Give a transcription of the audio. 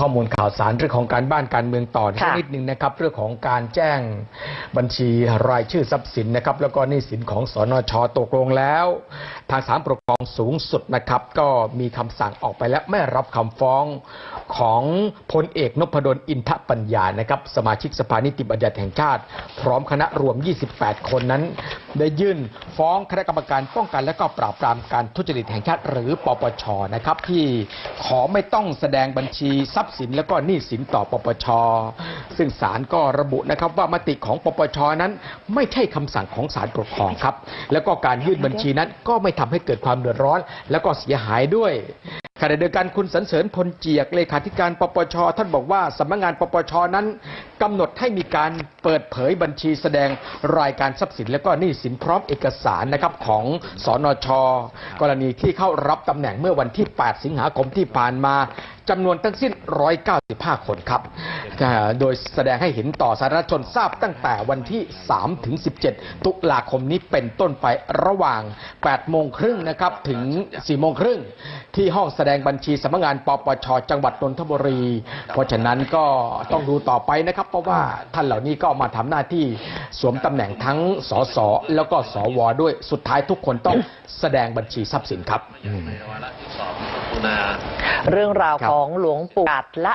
ข้อมูลข่าวสารเรื่องของการบ้านการเมืองต่อค่ะนิดนึงนะครับ เรื่องของการแจ้งบัญชีรายชื่อทรัพย์สินนะครับ แล้วก็หนี้สินของสนชตกลงแล้ว ทางศาลปกครองสูงสุดนะครับ ก็มีคำสั่งออกไปแล้วไม่รับคำฟ้อง ของพลเอกนพดลอินทปัญญานะครับสมาชิกสภานิติบัญญัติแห่งชาติ พร้อมคณะรวม 28 คนนั้น ได้ยื่นฟ้องคณะกรรมการป้องกันและก็ปราบปรามการทุจริตแห่งชาติ หรือปปชนะครับที่ขอไม่ต้องแสดงบัญชีทรัพย์สิน และก็หนี้สินต่อปปช ซึ่งศาลก็ระบุนะครับว่ามติของปปชนั้น ไม่ใช่คำสั่งของศาลปกครองครับ แล้วก็การยื่นบัญชีนั้นก็ไม่ทำให้เกิดความเดือดร้อน แล้วก็เสียหายด้วย ณะเดียวกันคุณสันเสริญพลเจียกเลขาธิการปปช ท่านบอกว่าสำนักงานปปชนั้นกำหนดให้มีการเปิดเผยบัญชีแสดงรายการทรัพย์สินและก็หนี้สินพร้อมเอกสารนะครับของสอนช กรณีที่เข้ารับตำแหน่งเมื่อวันที่ 8 สิงหาคมที่ผ่านมา จำนวนทั้งสิ้น 195 คนครับอ่าโดยแสดงให้เห็นต่อสาธารณชนทราบตั้งแต่วันที่ 3 ถึง 17 ตุลาคมนี้เป็นต้นไประหว่าง 8 โมงครึ่งนะครับ ถึง 4 โมงครึ่ง ที่ห้องแสดงบัญชีสำนักงานปปช จังหวัดนนทบุรี เพราะฉะนั้นก็ต้องดูต่อไปนะครับ เพราะว่าท่านเหล่านี้ก็มาทำหน้าที่สวมตำแหน่งทั้งสสแล้วก็สวด้วย สุดท้ายทุกคนต้องแสดงบัญชีทรัพย์สินครับ เรื่องราวครับของหลวงปู่กัดละ